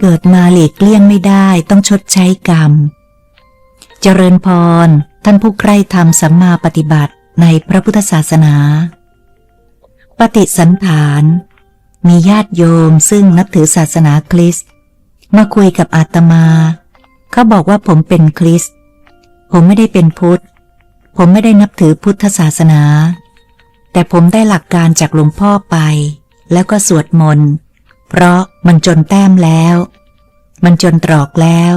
เกิดมาหลีกเลี่ยงไม่ได้ต้องชดใช้กรรม เจริญพร ท่านผู้ใคร่ธรรมสัมมาปฏิบัติในพระพุทธศาสนา ปฏิสันฐาน มีญาติโยมซึ่งนับถือศาสนาคริสต์มาคุยกับอาตมา เขาบอกว่าผมเป็นคริสต์ ผมไม่ได้เป็นพุทธ ผมไม่ได้นับถือพุทธศาสนา แต่ผมได้หลักการจากหลวงพ่อไป แล้วก็สวดมนต์ เพราะมันจนแต้มแล้ว มันจนตรอกแล้ว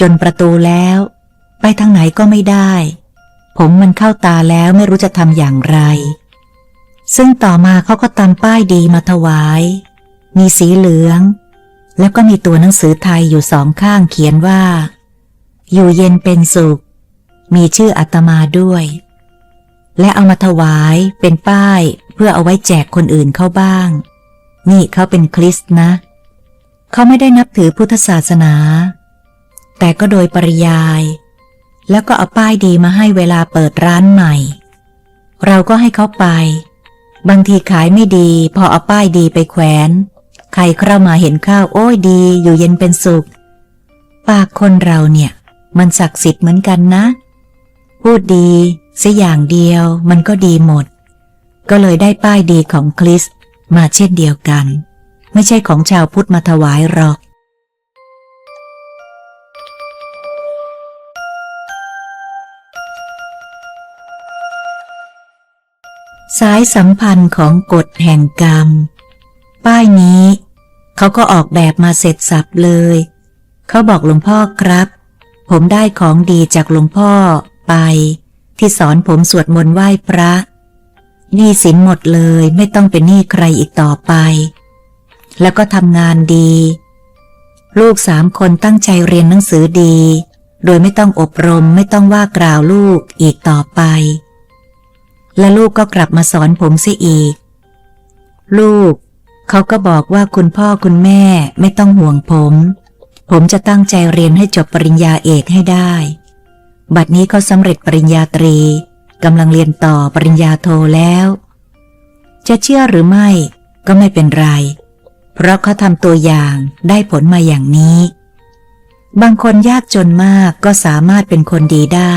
จนประตูแล้ว ไปทางไหนก็ไม่ได้ ผมมันเข้าตาแล้วไม่รู้จะทำอย่างไร ซึ่งต่อมาเขาก็ตำป้ายดีมาถวาย มีสีเหลือง แล้วก็มีตัวหนังสือไทยอยู่สองข้างเขียนว่า อยู่เย็นเป็นสุข มีชื่ออาตมาด้วย และเอามาถวายเป็นป้ายเพื่อเอาไว้แจกคนอื่นเข้าบ้าง นี่เขาเป็นคริสต์นะ เขาไม่ได้นับถือพุทธศาสนา แต่ก็โดยปริยาย แล้วก็เอาป้ายดีมาให้เวลาเปิดร้านใหม่ เราก็ให้เขาไป บางทีขายไม่ดี พอเอาป้ายดีไปแขวน ใครเข้ามาเห็นข้าวโอ้ยดี อยู่เย็นเป็นสุข ปากคนเราเนี่ย มันศักดิ์สิทธิ์เหมือนกันนะ พูดดีสัอย่างเดียวมันก็ดีหมด ก็เลยได้ป้ายดีของคริสต์ มาเช่นเดียวกัน ไม่ใช่ของชาวพุทธมาถวายหรอก สายสัมพันธ์ของกฎแห่งกรรม ป้ายนี้ เขาก็ออกแบบมาเสร็จสับเลย เขาบอกหลวงพ่อครับ ผมได้ของดีจากหลวงพ่อไป ที่สอนผมสวดมนต์ไหว้พระ หนี้สินหมดเลยไม่ต้องเป็นหนี้ใครอีกต่อไป แล้วก็ทำงานดี ลูกสามคนตั้งใจเรียนหนังสือดี โดยไม่ต้องอบรมไม่ต้องว่ากล่าวลูกอีกต่อไป และลูกก็กลับมาสอนผมเสียอีก ลูก เขาก็บอกว่าคุณพ่อคุณแม่ไม่ต้องห่วงผม ผมจะตั้งใจเรียนให้จบปริญญาเอกให้ได้ บัดนี้เขาสำเร็จปริญญาตรี กำลังเรียนต่อปริญญาโทแล้ว จะเชื่อหรือไม่ก็ไม่เป็นไร เพราะเขาทำตัวอย่างได้ผลมาอย่างนี้ บางคนยากจนมากก็สามารถเป็นคนดีได้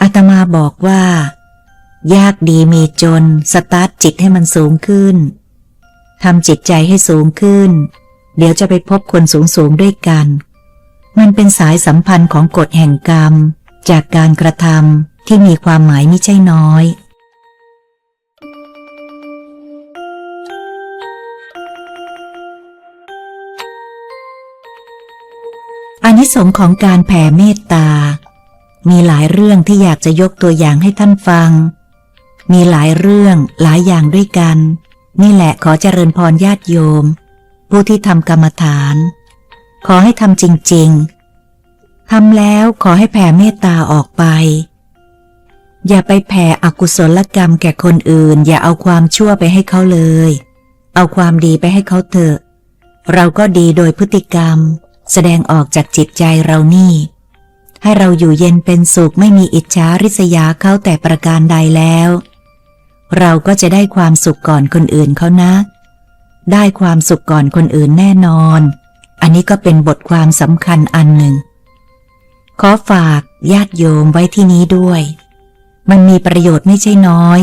อาตมาบอกว่า ยากดีมีจน สตาร์ทจิตให้มันสูงขึ้นทำจิตใจให้สูงขึ้น เดี๋ยวจะไปพบคนสูงสูงด้วยกัน มันเป็นสายสัมพันธ์ของกฎแห่งกรรม จากการกระทำ ที่มีความหมายไม่ใช่น้อย อานิสงส์ของการแผ่เมตตา มีหลายเรื่องที่อยากจะยกตัวอย่างให้ท่านฟัง มีหลายเรื่องหลายอย่างด้วยกัน นี่แหละขอเจริญพรญาติโยม ผู้ที่ทำกรรมฐาน ขอให้ทำจริง ๆทำแล้วขอให้แผ่เมตตาออกไป อย่าไปแผ่อกุศลกรรมแก่คนอื่น อย่าเอาความชั่วไปให้เขาเลย เอาความดีไปให้เขาเถอะ เราก็ดีโดยพฤติกรรม แสดงออกจากจิตใจเรานี่ ให้เราอยู่เย็นเป็นสุขไม่มีอิจฉาริษยาเขาแต่ประการใดแล้ว เราก็จะได้ความสุขก่อนคนอื่นเขานะ ได้ความสุขก่อนคนอื่นแน่นอน อันนี้ก็เป็นบทความสำคัญอันหนึ่ง ขอฝากญาติโยมไว้ที่นี้ด้วย มันมีประโยชน์ไม่ใช่น้อย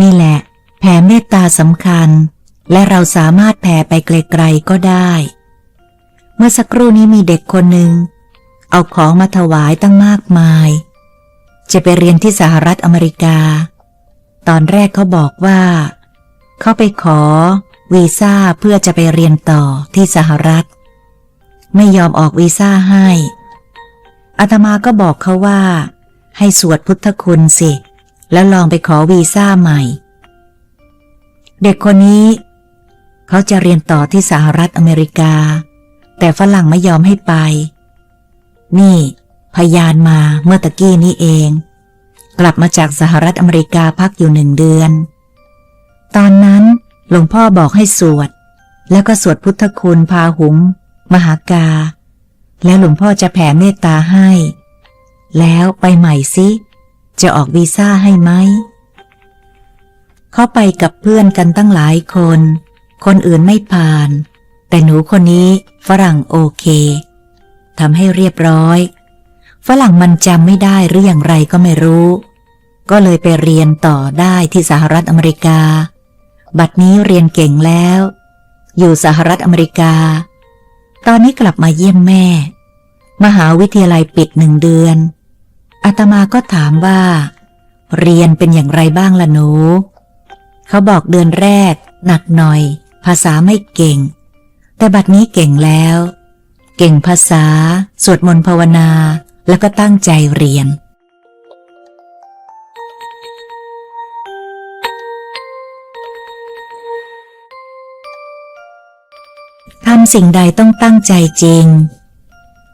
นี่แหละ แผ่เมตตาสำคัญ และเราสามารถแผ่ไปไกลๆก็ได้ เมื่อสักครู่นี้มีเด็กคนหนึ่งเอาของมาถวายตั้งมากมาย จะไปเรียนที่สหรัฐอเมริกา ตอนแรกเขาบอกว่า เขาไปขอวีซ่าเพื่อจะไปเรียนต่อที่สหรัฐ ไม่ยอมออกวีซ่าให้อาตมาก็บอกเขาว่า ให้สวดพุทธคุณสิ แล้วลองไปขอวีซ่าใหม่ เด็กคนนี้ เขาจะเรียนต่อที่สหรัฐอเมริกา แต่ฝรั่งไม่ยอมให้ไป นี่ พยานมาเมื่อตะกี้นี้เอง กลับมาจากสหรัฐอเมริกาพักอยู่หนึ่งเดือน ตอนนั้นหลวงพ่อบอกให้สวด แล้วก็สวดพุทธคุณพาหุง มหากา แล้วหลวงพ่อจะแผ่เมตตาให้ แล้วไปใหม่สิ จะออกวีซ่าให้ไหม เขาไปกับเพื่อนกันตั้งหลายคน คนอื่นไม่ผ่านแแต่หนูคนนี้ฝรั่งโอเคทำให้เรียบร้อย ฝรั่งมันจำไม่ได้หรืออย่างไรก็ไม่รู้ ก็เลยไปเรียนต่อได้ที่สหรัฐอเมริกา บัดนี้เรียนเก่งแล้ว อยู่สหรัฐอเมริกา ตอนนี้กลับมาเยี่ยมแม่ มหาวิทยาลัยปิดหนึ่งเดือน อาตมาก็ถามว่า เรียนเป็นอย่างไรบ้างล่ะหนู เขาบอกเดือนแรก หนักหน่อย ภาษาไม่เก่ง แต่บัดนี้เก่งแล้ว เก่งภาษา สวดมนต์ภาวนา แล้วก็ตั้งใจเรียนทำสิ่งใดต้องตั้งใจจริง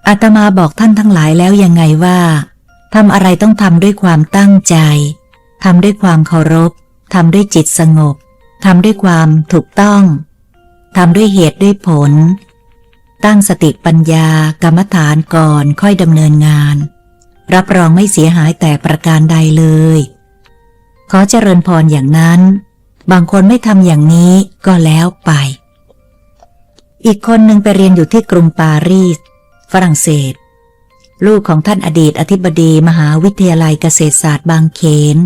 อาตมาบอกท่านทั้งหลายแล้วยังไงว่า ทำอะไรต้องทำด้วยความตั้งใจ ทำด้วยความเคารพ ทำด้วยจิตสงบ ทำด้วยความถูกต้อง ทำด้วยเหตุด้วยผล ตั้งสติปัญญากรรมฐานก่อนค่อยดำเนินงาน รับรองไม่เสียหายแต่ประการใดเลย ขอเจริญพรอย่างนั้น บางคนไม่ทำอย่างนี้ก็แล้วไป อีกคนหนึ่งไปเรียนอยู่ที่กรุงปารีส ฝรั่งเศส ลูกของท่านอดีตอธิบดีมหาวิทยาลัยเกษตรศาสตร์บางเขน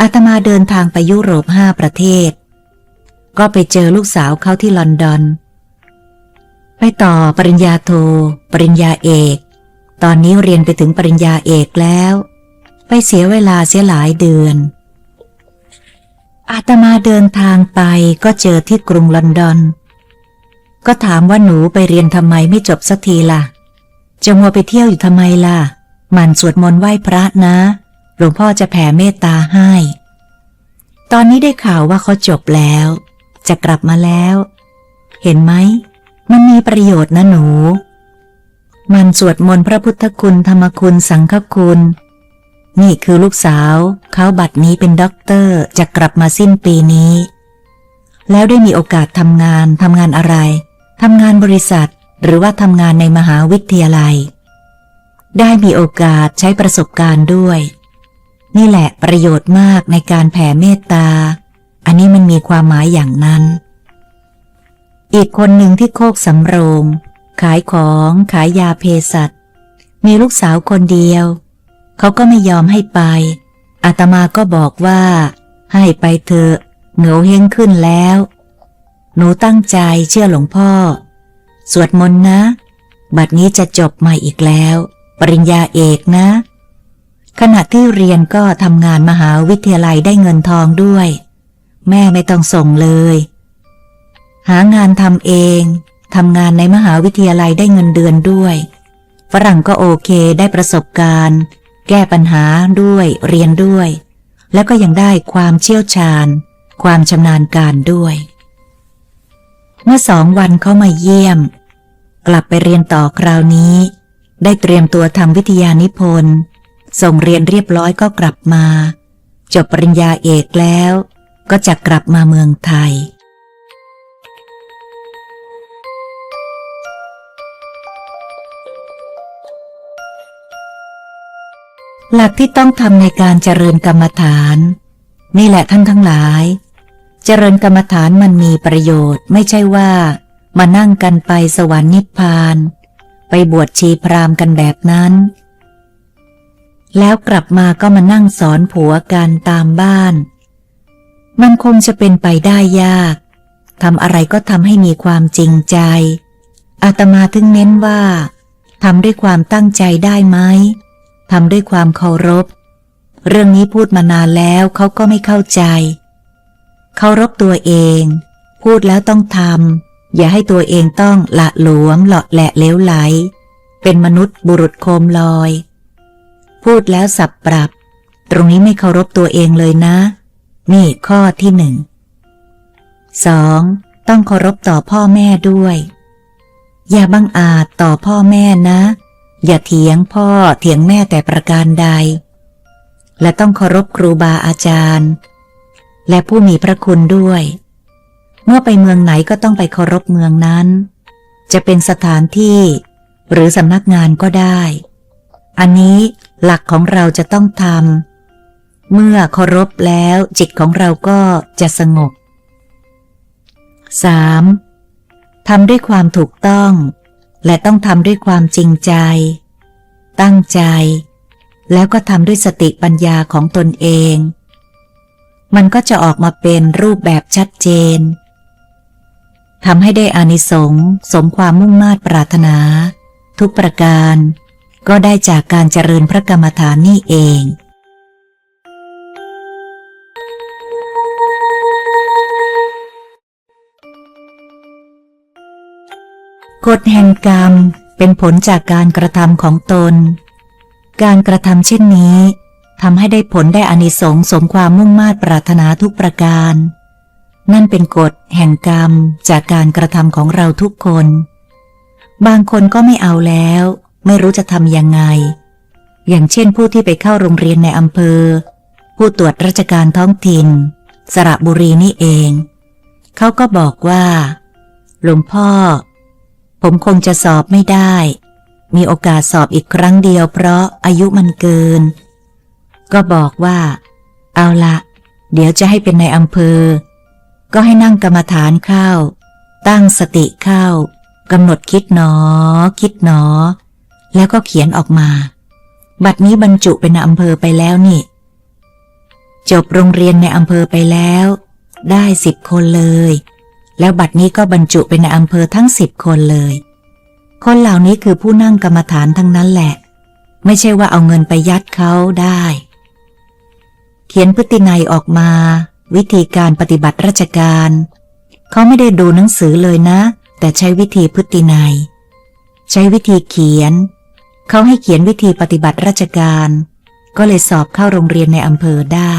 อาตมาเดินทางไปยุโรปห้าประเทศ ก็ไปเจอลูกสาวเขาที่ลอนดอน ไปต่อปริญญาโท ปริญญาเอก ตอนนี้เรียนไปถึงปริญญาเอกแล้ว ไปเสียเวลาเสียหลายเดือน อาตมาเดินทางไปก็เจอที่กรุงลอนดอน ก็ถามว่าหนูไปเรียนทำไมไม่จบสักทีล่ะ จะมัวไปเที่ยวอยู่ทำไมล่ะ มันสวดมนต์ไหว้พระนะ หลวงพ่อจะแผ่เมตตาให้ ตอนนี้ได้ข่าวว่าเขาจบแล้ว จะกลับมาแล้ว เห็นไหม มันมีประโยชน์นะหนู มันสวดมนต์พระพุทธคุณธรรมคุณสังฆคุณ นี่คือลูกสาว เขาบัดนี้เป็นด็อกเตอร์จะกลับมาสิ้นปีนี้ แล้วได้มีโอกาสทำงานทำงานอะไรทำงานบริษัท หรือว่าทำงานในมหาวิทยาลัย ได้มีโอกาสใช้ประสบการณ์ด้วย นี่แหละประโยชน์มากในการแผ่เมตตา อันนี้มันมีความหมายอย่างนั้น อีกคนหนึ่งที่โคกสำโรง ขายของขายยาเภสัชมีลูกสาวคนเดียว เขาก็ไม่ยอมให้ไป อาตมาก็บอกว่า ให้ไปเถอะเหงาเฮงขึ้นแล้ว หนูตั้งใจเชื่อหลวงพ่อ สวดมนต์นะ บัดนี้จะจบใหม่อีกแล้ว ปริญญาเอกนะ ขณะที่เรียนก็ทำงานมหาวิทยาลัยได้เงินทองด้วย แม่ไม่ต้องส่งเลย หางานทำเองทำงานในมหาวิทยาลัยได้เงินเดือนด้วย ฝรั่งก็โอเคได้ประสบการณ์ แก้ปัญหาด้วยเรียนด้วย แล้วก็ยังได้ความเชี่ยวชาญ ความชำนาญการด้วย เมื่อสองวันเขามาเยี่ยม กลับไปเรียนต่อคราวนี้ ได้เตรียมตัวทำวิทยานิพนธ์ส่งเรียนเรียบร้อยก็กลับมา จบปริญญาเอกแล้วก็จะกลับมาเมืองไทย หลักที่ต้องทำในการเจริญกรรมฐาน นี่แหละท่านทั้งหลาย เจริญกรรมฐานมันมีประโยชน์ไม่ใช่ว่า มานั่งกันไปสวรรค์นิพพาน ไปบวชชีพรามกันแบบนั้น แล้วกลับมาก็มานั่งสอนผัวกันตามบ้าน มันคงจะเป็นไปได้ยากทำอะไรก็ทำให้มีความจริงใจ อาตมาถึงเน้นว่าทำด้วยความตั้งใจได้ไหมทำด้วยความเคารพ เรื่องนี้พูดมานานแล้วเขาก็ไม่เข้าใจ เคารพตัวเอง พูดแล้วต้องทำ อย่าให้ตัวเองต้องละหลวมหลาะแหละเลี้ยวไหล เป็นมนุษย์บุรุษโคมลอย พูดแล้วสับปรับ ตรงนี้ไม่เคารพตัวเองเลยนะ นี่ข้อที่หนึ่งสองต้องเคารพต่อพ่อแม่ด้วย อย่าบังอาจต่อพ่อแม่นะ อย่าเถียงพ่อเถียงแม่แต่ประการใด และต้องเคารพครูบาอาจารย์ และผู้มีพระคุณด้วย เมื่อไปเมืองไหนก็ต้องไปเคารพเมืองนั้น จะเป็นสถานที่ หรือสำนักงานก็ได้ อันนี้หลักของเราจะต้องทำเมื่อเคารพแล้วจิตของเราก็จะสงบ 3. ทำด้วยความถูกต้อง และต้องทำด้วยความจริงใจ ตั้งใจ แล้วก็ทำด้วยสติปัญญาของตนเอง มันก็จะออกมาเป็นรูปแบบชัดเจนทำให้ได้อานิสงส์สมความมุ่งมา่ปรารถนา ทุกประการ ก็ได้จากการเจริญพระกรรมฐานนี่เองกฎแห่งกรรมเป็นผลจากการกระทำของตน การกระทำเช่นนี้ ทำให้ได้ผลได้อานิสงส์สมความมุ่งมา่ปรารถนาทุกประการ นั่นเป็นกฎแห่งกรรมจากการกระทำของเราทุกคน บางคนก็ไม่เอาแล้ว ไม่รู้จะทำยังไง อย่างเช่นผู้ที่ไปเข้าโรงเรียนในอำเภอ ผู้ตรวจราชการท้องถิ่น สระบุรีนี่เอง เขาก็บอกว่าหลวงพ่อ ผมคงจะสอบไม่ได้ มีโอกาสสอบอีกครั้งเดียวเพราะอายุมันเกิน ก็บอกว่า เอาละเดี๋ยวจะให้เป็นในอำเภอ ก็ให้นั่งกรรมฐานเข้า ตั้งสติเข้ากำหนดคิดหนอ คิดหนอ แล้วก็เขียนออกมา บัดนี้บรรจุเป็นอำเภอไปแล้วนี่ จบโรงเรียนในอำเภอไปแล้ว ได้สิบคนเลย แล้วบัดนี้ก็บรรจุเป็นในอำเภอทั้งสิบคนเลย คนเหล่านี้คือผู้นั่งกรรมฐานทั้งนั้นแหละ ไม่ใช่ว่าเอาเงินไปยัดเขาได้ เขียนพฤตินัยออกมา วิธีการปฏิบัติราชการ เขาไม่ได้ดูหนังสือเลยนะ แต่ใช้วิธีพฤตินัย ใช้วิธีเขียน เขาให้เขียนวิธีปฏิบัติราชการ ก็เลยสอบเข้าโรงเรียนในอำเภอได้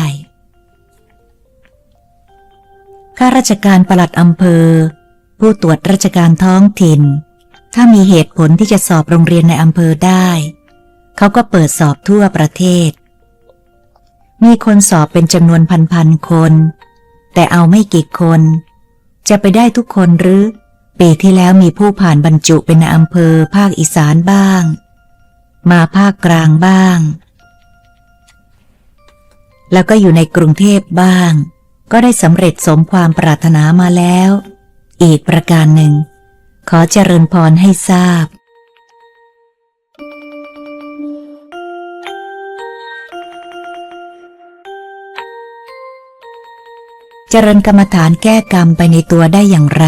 ข้าราชการปลัดอำเภอ ผู้ตรวจราชการท้องถิ่น ถ้ามีเหตุผลที่จะสอบโรงเรียนในอำเภอได้ เขาก็เปิดสอบทั่วประเทศ มีคนสอบเป็นจำนวนพันๆคน แต่เอาไม่กี่คน จะไปได้ทุกคนหรือ ปีที่แล้วมีผู้ผ่านบรรจุเป็นในอำเภอภาคอีสานบ้าง มาภาคกลางบ้าง แล้วก็อยู่ในกรุงเทพบ้าง ก็ได้สำเร็จสมความปรารถนามาแล้ว อีกประการหนึ่ง ขอเจริญพรให้ทราบ เจริญกรรมฐานแก้กรรมไปในตัวได้อย่างไร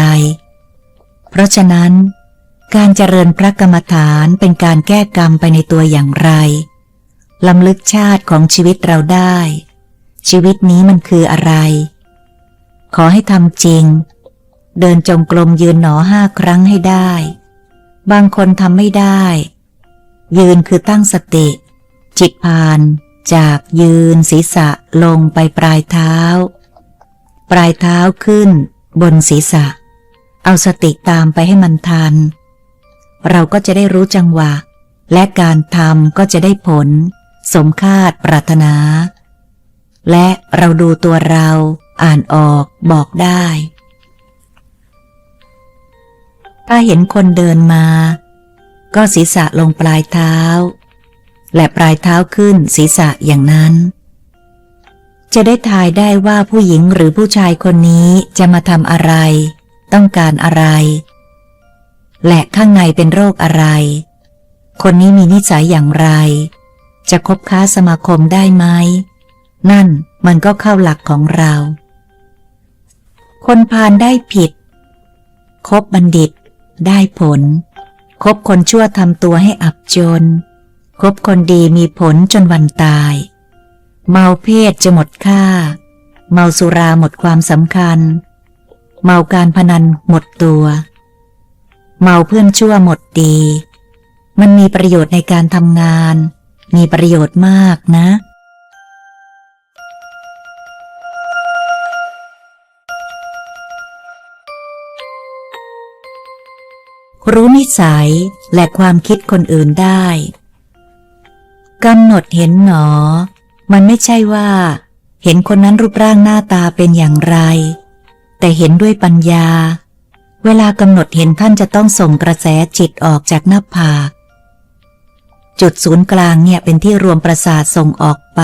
เพราะฉะนั้น การเจริญพระกรรมฐานเป็นการแก้กรรมไปในตัวอย่างไรลำลึกชาติของชีวิตเราได้ ชีวิตนี้มันคืออะไร ขอให้ทำจริง เดินจงกรมยืนหนอห้าครั้งให้ได้ บางคนทำไม่ได้ ยืนคือตั้งสติ จิตพาน จากยืนศีรษะลงไปปลายเท้า ปลายเท้าขึ้น บนศีรษะ เอาสติตามไปให้มันทัน เราก็จะได้รู้จังหวะ และการทำก็จะได้ผล สมคาดปรารถนา และเราดูตัวเราอ่านออกบอกได้ ถ้าเห็นคนเดินมา ก็ศีรษะลงปลายเท้า และปลายเท้าขึ้นศีรษะอย่างนั้น จะได้ทายได้ว่าผู้หญิงหรือผู้ชายคนนี้จะมาทำอะไร ต้องการอะไร และข้างในเป็นโรคอะไร คนนี้มีนิสัยอย่างไร จะคบค้าสมาคมได้ไหม นั่นมันก็เข้าหลักของเรา คนพาลได้ผิด คบบัณฑิต ได้ผล คบคนชั่วทำตัวให้อับจน คบคนดีมีผลจนวันตาย เมาเพศจะหมดค่า เมาสุราหมดความสำคัญ เมาการพนันหมดตัว เมาเพื่อนชั่วหมดดี มันมีประโยชน์ในการทำงาน มีประโยชน์มากนะ รู้นิสัยและความคิดคนอื่นได้กำหนดเห็นหนอ มันไม่ใช่ว่า เห็นคนนั้นรูปร่างหน้าตาเป็นอย่างไร แต่เห็นด้วยปัญญา เวลากำหนดเห็นท่านจะต้องส่งกระแสจิตออกจากหน้าผากจุดศูนย์กลางเนี่ยเป็นที่รวมประสาทส่งออกไป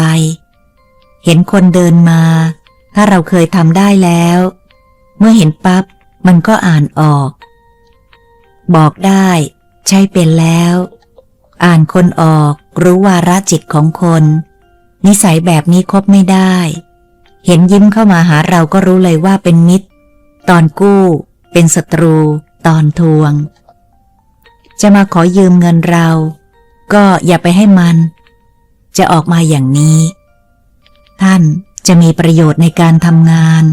เห็นคนเดินมา ถ้าเราเคยทำได้แล้ว เมื่อเห็นปั๊บ มันก็อ่านออก บอกได้ ใช่เป็นแล้ว อ่านคนออก รู้วาระจิตของคน นิสัยแบบนี้คบไม่ได้ เห็นยิ้มเข้ามาหาเราก็รู้เลยว่าเป็นมิตร ตอนกู้ เป็นศัตรู ตอนทวง จะมาขอยืมเงินเรา ก็อย่าไปให้มัน จะออกมาอย่างนี้ ท่านจะมีประโยชน์ในการทำงาน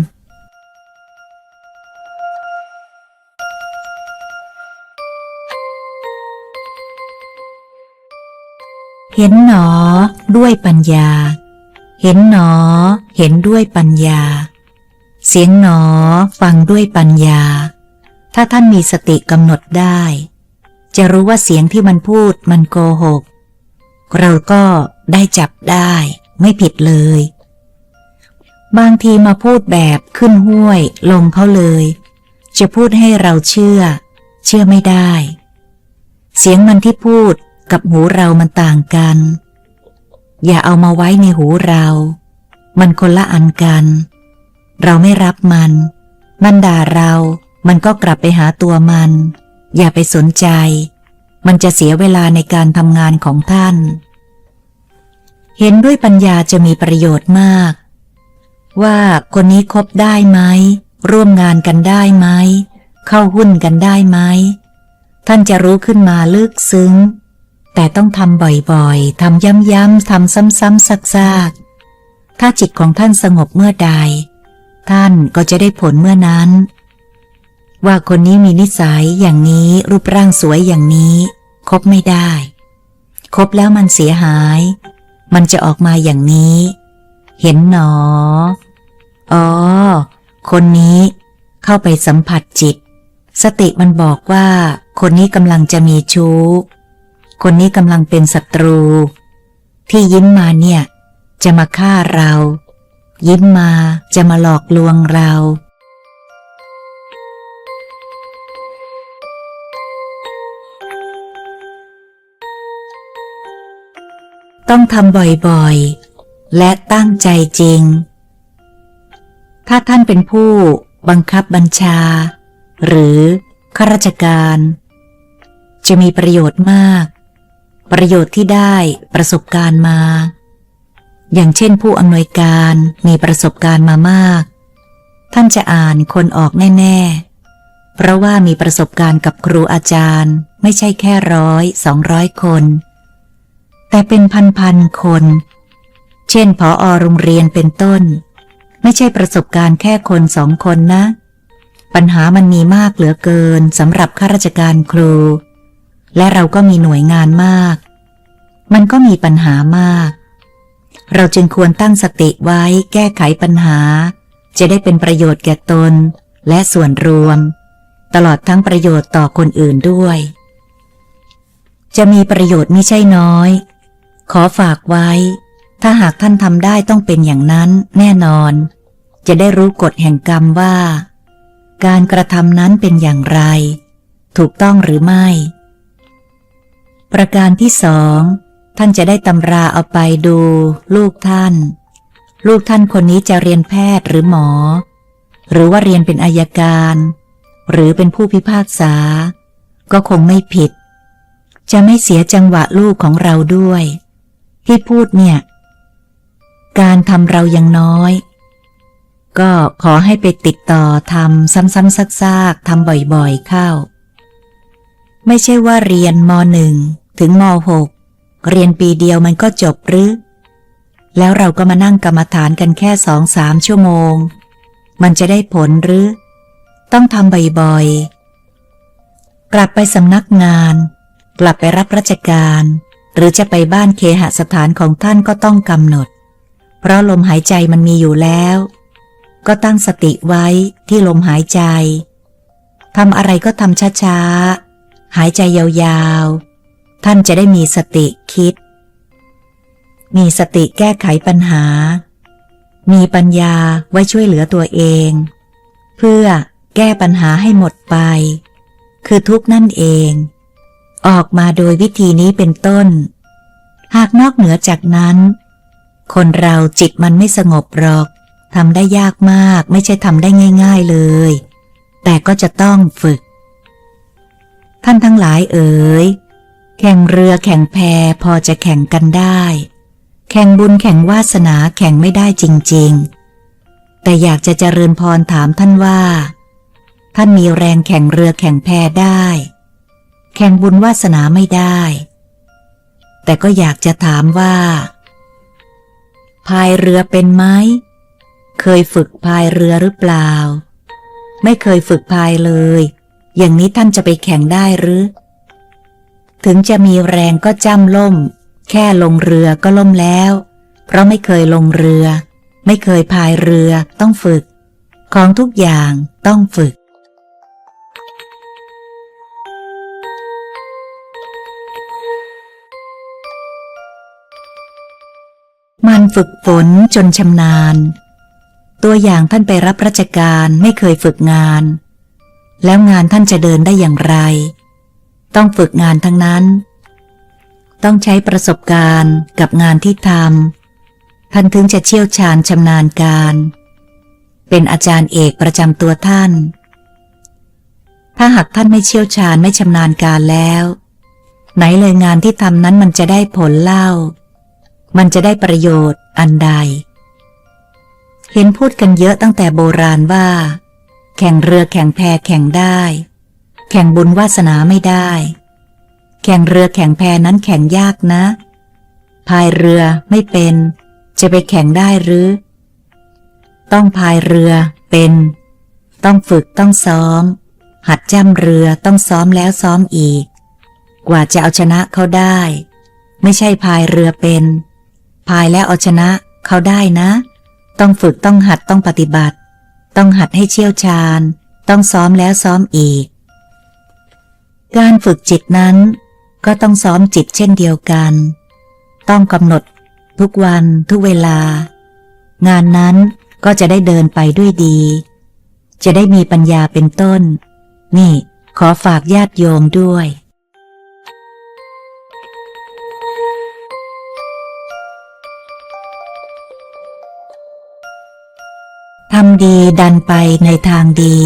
เห็นหนอ ด้วยปัญญา เห็นหนอ เห็นด้วยปัญญา เสียงหนอ ฟังด้วยปัญญา ถ้าท่านมีสติกำหนดได้ จะรู้ว่าเสียงที่มันพูดมันโกหก เราก็ได้จับได้ ไม่ผิดเลย บางทีมาพูดแบบขึ้นห้วย ลงเขาเลย จะพูดให้เราเชื่อ เชื่อไม่ได้ เสียงมันที่พูด กับหูเรามันต่างกัน อย่าเอามาไว้ในหูเรา มันคนละอันกัน เราไม่รับมัน มันด่าเรา มันก็กลับไปหาตัวมัน อย่าไปสนใจ มันจะเสียเวลาในการทำงานของท่าน เห็นด้วยปัญญาจะมีประโยชน์มาก ว่าคนนี้คบได้ไหม ร่วมงานกันได้ไหม เข้าหุ้นกันได้ไหมท่านจะรู้ขึ้นมาลึกซึ้ง แต่ต้องทำบ่อยๆ ทำย้ำๆ ทำซ้ำๆซักๆ ถ้าจิตของท่านสงบเมื่อใด ท่านก็จะได้ผลเมื่อนั้น ว่าคนนี้มีนิสัยอย่างนี้รูปร่างสวยอย่างนี้ คบไม่ได้ คบแล้วมันเสียหาย มันจะออกมาอย่างนี้ เห็นหนอ อ๋อ คนนี้เข้าไปสัมผัสจิต สติมันบอกว่า คนนี้กำลังจะมีชู้ คนนี้กำลังเป็นศัตรู ที่ยิ้มมาเนี่ย จะมาฆ่าเรา ยิ้มมาจะมาหลอกลวงเรา ต้องทำบ่อยๆ และตั้งใจจริง ถ้าท่านเป็นผู้บังคับบัญชา หรือข้าราชการ จะมีประโยชน์มาก ประโยชน์ที่ได้ประสบการณ์มา อย่างเช่นผู้อำนวยการมีประสบการณ์มามาก ท่านจะอ่านคนออกแน่ๆ เพราะว่ามีประสบการณ์กับครูอาจารย์ไม่ใช่แค่ร้อยสองร้อยคน แต่เป็นพันๆคน เช่นพออโรงเรียนเป็นต้น ไม่ใช่ประสบการณ์แค่คนสองคนนะ ปัญหามันมีมากเหลือเกินสำหรับข้าราชการครู และเราก็มีหน่วยงานมาก มันก็มีปัญหามาก เราจึงควรตั้งสติไว้แก้ไขปัญหา จะได้เป็นประโยชน์แก่ตน และส่วนรวม ตลอดทั้งประโยชน์ต่อคนอื่นด้วย จะมีประโยชน์ไม่ใช่น้อย ขอฝากไว้ ถ้าหากท่านทำได้ต้องเป็นอย่างนั้นแน่นอน จะได้รู้กฎแห่งกรรมว่า การกระทำนั้นเป็นอย่างไร ถูกต้องหรือไม่ ประการที่สองท่านจะได้ตำราเอาไปดู ลูกท่าน ลูกท่านคนนี้จะเรียนแพทย์หรือหมอ หรือว่าเรียนเป็นอายการ หรือเป็นผู้พิพากษา ก็คงไม่ผิด จะไม่เสียจังหวะลูกของเราด้วย ที่พูดเนี่ย การทำเรายังน้อย ก็ขอให้ไปติดต่อทำซ้ำๆซากๆทำบ่อยๆเข้า ไม่ใช่ว่าเรียนมหนึ่งถึงมหกเรียนปีเดียวมันก็จบหรือ แล้วเราก็มานั่งกรรมฐานกันแค่สองสามชั่วโมง มันจะได้ผลหรือ ต้องทำบ่อยๆ กลับไปสำนักงาน กลับไปรับราชการ หรือจะไปบ้านเคหสถานของท่านก็ต้องกำหนด เพราะลมหายใจมันมีอยู่แล้ว ก็ตั้งสติไว้ที่ลมหายใจทำอะไรก็ทำช้าๆ หายใจยาวๆ ท่านจะได้มีสติคิด มีสติแก้ไขปัญหา มีปัญญาไว้ช่วยเหลือตัวเอง เพื่อแก้ปัญหาให้หมดไป คือทุกนั่นเอง ออกมาโดยวิธีนี้เป็นต้น หากนอกเหนือจากนั้น คนเราจิตมันไม่สงบหรอกทำได้ยากมากไม่ใช่ทำได้ง่าย ๆเลย แต่ก็จะต้องฝึก ท่านทั้งหลายเอ๋ย แข่งเรือแข่งแพพอจะแข่งกันได้ แข่งบุญแข่งวาสนาแข่งไม่ได้จริง ๆ แต่อยากจะเจริญพรถามท่านว่า ท่านมีแรงแข่งเรือแข่งแพได้ แข่งบุญวาสนาไม่ได้ แต่ก็อยากจะถามว่า พายเรือเป็นไหม เคยฝึกพายเรือหรือเปล่า ไม่เคยฝึกพายเลย อย่างนี้ท่านจะไปแข่งได้หรือ ถึงจะมีแรงก็จ้ำล่ม แค่ลงเรือก็ล่มแล้ว เพราะไม่เคยลงเรือ ไม่เคยพายเรือต้องฝึก ของทุกอย่างต้องฝึกมันฝึกฝนจนชำนาญ ตัวอย่างท่านไปรับราชการไม่เคยฝึกงาน แล้วงานท่านจะเดินได้อย่างไร ต้องฝึกงานทั้งนั้น ต้องใช้ประสบการณ์กับงานที่ทำท่านถึงจะเชี่ยวชาญชำนาญการ เป็นอาจารย์เอกประจำตัวท่าน ถ้าหากท่านไม่เชี่ยวชาญไม่ชำนาญการแล้ว ไหนเลยงานที่ทำนั้นมันจะได้ผลเล่า มันจะได้ประโยชน์อันใด เห็นพูดกันเยอะตั้งแต่โบราณว่า แข่งเรือแข่งแพแข่งได้ แข่งบุญวาสนาไม่ได้ แข่งเรือแข่งแพนั้นแข่งยากนะพายเรือไม่เป็น จะไปแข่งได้หรือ ต้องพายเรือเป็น ต้องฝึกต้องซ้อม หัดจ้ำเรือต้องซ้อมแล้วซ้อมอีก กว่าจะเอาชนะเขาได้ ไม่ใช่พายเรือเป็น พายแล้วเอาชนะเขาได้นะ ต้องฝึกต้องหัดต้องปฏิบัติ ต้องหัดให้เชี่ยวชาญ ต้องซ้อมแล้วซ้อมอีก การฝึกจิตนั้น ก็ต้องซ้อมจิตเช่นเดียวกัน ต้องกำหนด ทุกวันทุกเวลา งานนั้นก็จะได้เดินไปด้วยดี จะได้มีปัญญาเป็นต้น นี่ขอฝากญาติโยมด้วย ทำดีดันไปในทางดี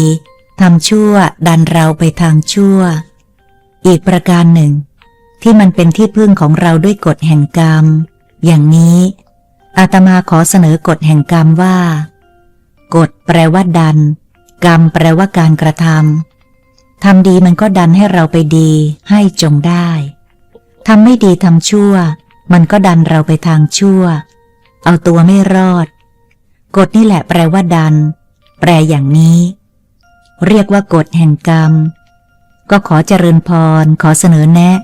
ทำชั่วดันเราไปทางชั่ว อีกประการหนึ่ง ที่มันเป็นที่พึ่งของเราด้วยกฎแห่งกรรม อย่างนี้อาตมาขอเสนอกฎแห่งกรรมว่า กฎแปลว่าดัน กรรมแปลว่าการกระทำทำดีมันก็ดันให้เราไปดี ให้จงได้ทำไม่ดีทำชั่ว มันก็ดันเราไปทางชั่ว เอาตัวไม่รอด กฎนี่แหละแปลว่าดัน แปลอย่างนี้ เรียกว่ากฎแห่งกรรม ก็ขอเจริญพร ขอเสนอแนะ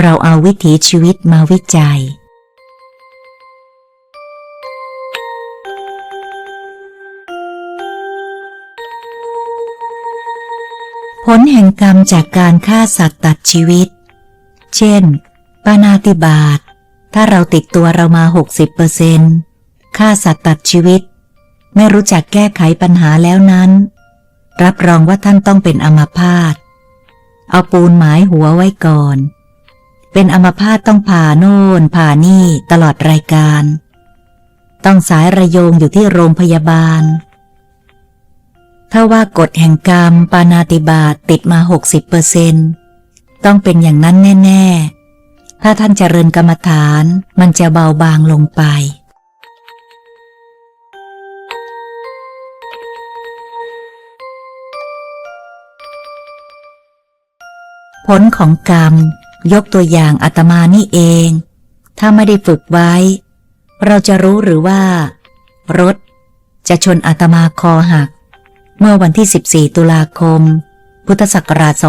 เราเอาวิถีชีวิตมาวิจัยผลแห่งกรรมจากการฆ่าสัตว์ตัดชีวิต เช่น ปานาติบาต ถ้าเราติดตัวเรามาหกสิบเปอร์เซนฆ่าสัตว์ตัดชีวิต ไม่รู้จักแก้ไขปัญหาแล้วนั้น รับรองว่าท่านต้องเป็นอมาพาตเอาปูนหมายหัวไว้ก่อน เป็นอมาพาตต้องผ่าโน่นผ่านี่ตลอดรายการ ต้องสายระโยงอยู่ที่โรงพยาบาล ถ้าว่ากฎแห่งกรรมปานาติบาตติดมา 60เปอร์เซนต้องเป็นอย่างนั้นแน่ ๆ ถ้าท่านเจริญกรรมฐานมันจะเบาบางลงไป ผลของกรรม ยกตัวอย่างอาตมานี่เอง ถ้าไม่ได้ฝึกไว้ เราจะรู้หรือว่า รถ จะชนอาตมาคอหัก เมื่อวันที่ 14 ตุลาคม พุทธศักราช 2521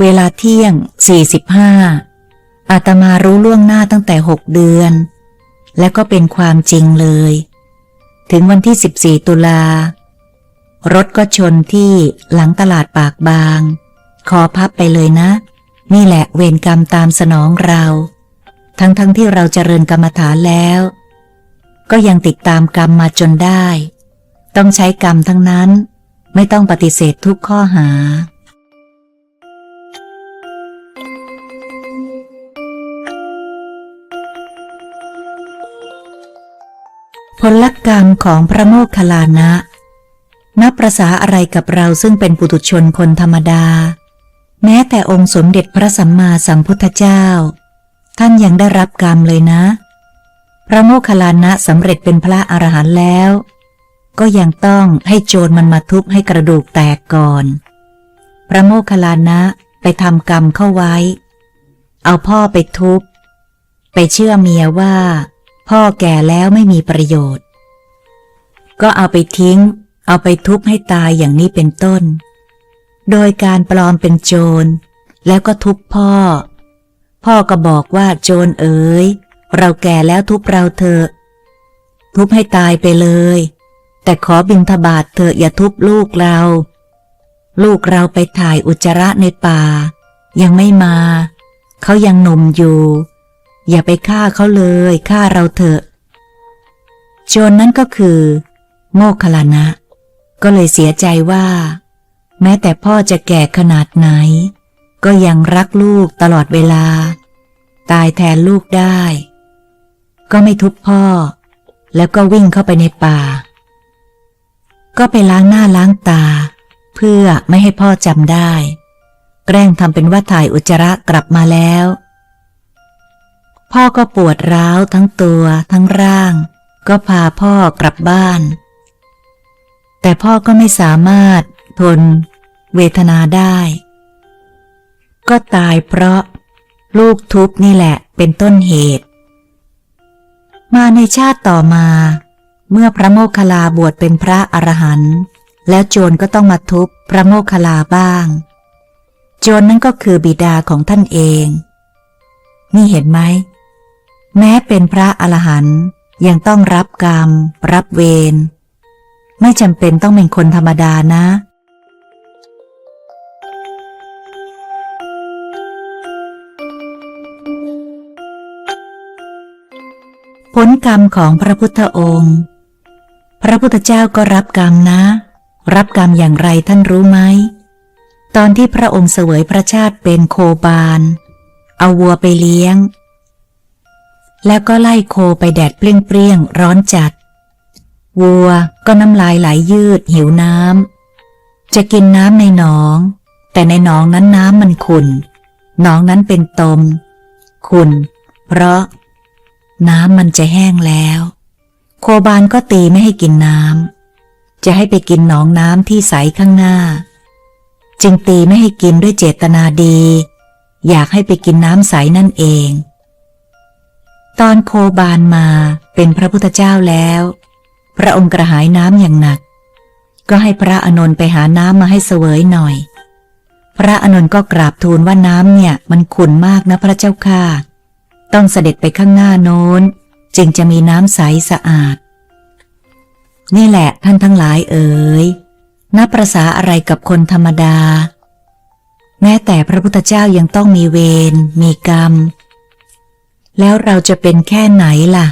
เวลาเที่ยง 45 อาตมารู้ล่วงหน้าตั้งแต่ 6 เดือน และก็เป็นความจริงเลย ถึงวันที่ 14 ตุลา รถก็ชนที่หลังตลาดปากบาง คอพับไปเลยนะ นี่แหละเวรกรรมตามสนองเรา ทั้งๆทที่เราเจริญกรรมฐานแล้ว ก็ยังติดตามกรรมมาจนได้ ต้องใช้กรรมทั้งนั้น ไม่ต้องปฏิเสธทุกข้อหาผลกรรมของพระโมคคัลลานะ นับประษาอะไรกับเราซึ่งเป็นปุถุชนคนธรรมดา แม้แต่องค์สมเด็จพระสัมมาสัมพุทธเจ้า ท่านยังได้รับกรรมเลยนะ พระโมคคัลลานะสำเร็จเป็นพระอรหันต์แล้ว ก็ยังต้องให้โจรมันมาทุบให้กระดูกแตกก่อน พระโมคคัลลานะไปทำกรรมเข้าไว้ เอาพ่อไปทุบ ไปเชื่อเมียว่า พ่อแก่แล้วไม่มีประโยชน์ ก็เอาไปทิ้ง เอาไปทุบให้ตายอย่างนี้เป็นต้น โดยการปลอมเป็นโจร แล้วก็ทุบพ่อ พ่อก็บอกว่าโจรเอ๋ย เราแก่แล้วทุบเราเถอะ ทุบให้ตายไปเลย แต่ขอบิณฑบาตเถอะอย่าทุบลูกเรา ลูกเราไปถ่ายอุจจาระในป่า ยังไม่มา เขายังหนุ่มอยู่ อย่าไปฆ่าเขาเลยฆ่าเราเถอะ โจรนนั้นก็คือ โมคลานะ ก็เลยเสียใจว่า แม้แต่พ่อจะแก่ขนาดไหน ก็ยังรักลูกตลอดเวลา ตายแทนลูกได้ ก็ไม่ทุบพ่อ แล้วก็วิ่งเข้าไปในป่า ก็ไปล้างหน้าล้างตา เพื่อไม่ให้พ่อจำได้ แกล้งทำเป็นว่าถ่ายอุจจาระกลับมาแล้ว พ่อก็ปวดร้าวทั้งตัวทั้งร่าง ก็พาพ่อกลับบ้าน แต่พ่อก็ไม่สามารถทน เวทนาได้ ก็ตายเพราะลูกทุบนี่แหละเป็นต้นเหตุ มาในชาติต่อมา เมื่อพระโมคคัลลาบวชเป็นพระอรหันต์แล้วโจรก็ต้องมาทุบพระโมคคัลลาบ้าง โจรนั่นก็คือบิดาของท่านเอง นี่เห็นไหม แม้เป็นพระอรหันต์ยังต้องรับกรรม รับเวร ไม่จำเป็นต้องเป็นคนธรรมดานะ ผลกรรมของพระพุทธองค์ พระพุทธเจ้าก็รับกรรมนะ รับกรรมอย่างไรท่านรู้ไหม ตอนที่พระองค์เสวยพระชาติเป็นโคบาลเอาวัวไปเลี้ยง แล้วก็ไล่โคไปแดดเปรี้ยงๆร้อนจัด วัวก็น้ำลายไหลยืดหิวน้ำ จะกินน้ำในหนอง แต่ในหนองนั้นน้ำมันขุ่นหนองนั้นเป็นตม ขุ่นเพราะ น้ำมันจะแห้งแล้ว โคบานก็ตีไม่ให้กินน้ำ จะให้ไปกินหนองน้ำที่ใสข้างหน้า จึงตีไม่ให้กินด้วยเจตนาดี อยากให้ไปกินน้ำใสนั่นเอง ตอนโคบานมาเป็นพระพุทธเจ้าแล้ว พระองค์กระหายน้ำอย่างหนัก ก็ให้พระอานนท์ไปหาน้ำมาให้เสวยหน่อย พระอานนท์ก็กราบทูลว่าน้ำเนี่ยมันขุ่นมากนะพระเจ้าค่ะ ต้องเสด็จไปข้างหน้าโน้น จึงจะมีน้ำใสสะอาด นี่แหละท่านทั้งหลายเอ๋ยนับประษาอะไรกับคนธรรมดา แม้แต่พระพุทธเจ้ายังต้องมีเวรมีกรรม แล้วเราจะเป็นแค่ไหนล่ะ